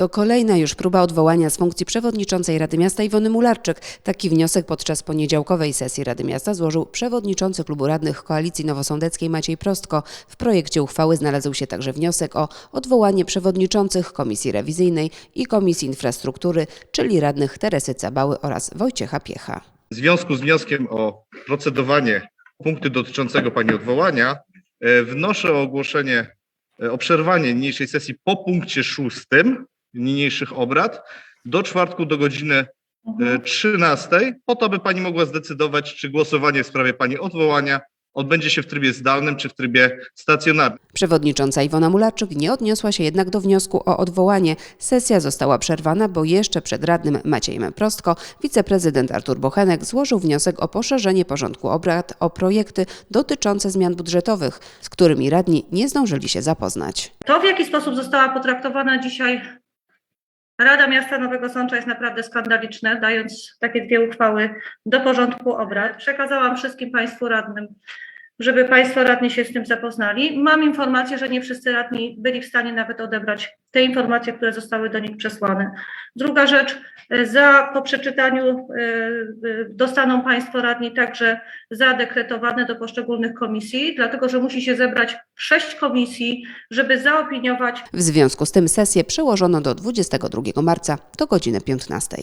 To kolejna już próba odwołania z funkcji przewodniczącej Rady Miasta Iwony Mularczyk. Taki wniosek podczas poniedziałkowej sesji Rady Miasta złożył przewodniczący klubu radnych Koalicji Nowosądeckiej Maciej Prostko. W projekcie uchwały znalazł się także wniosek o odwołanie przewodniczących Komisji Rewizyjnej i Komisji Infrastruktury, czyli radnych Teresy Cabały oraz Wojciecha Piecha. W związku z wnioskiem o procedowanie punktu dotyczącego Pani odwołania, e, wnoszę o ogłoszenie, e, o przerwanie niniejszej sesji po punkcie szóstym niniejszych obrad do czwartku do godziny e, 13, po to, by Pani mogła zdecydować, czy głosowanie w sprawie Pani odwołania odbędzie się w trybie zdalnym, czy w trybie stacjonarnym. Przewodnicząca Iwona Mularczyk nie odniosła się jednak do wniosku o odwołanie. Sesja została przerwana, bo jeszcze przed radnym Maciejem Prostko wiceprezydent Artur Bochenek złożył wniosek o poszerzenie porządku obrad o projekty dotyczące zmian budżetowych, z którymi radni nie zdążyli się zapoznać. To, w jaki sposób została potraktowana dzisiaj Rada Miasta Nowego Sącza jest naprawdę skandaliczne, dając takie dwie uchwały do porządku obrad. Przekazałam wszystkim Państwu radnym, żeby Państwo radni się z tym zapoznali. Mam informację, że nie wszyscy radni byli w stanie nawet odebrać te informacje, które zostały do nich przesłane. Druga rzecz, e, za, po przeczytaniu e, e, dostaną Państwo radni także zadekretowane do poszczególnych komisji, dlatego że musi się zebrać sześć komisji, żeby zaopiniować W związku z tym sesję przełożono do 22 marca do godziny 15.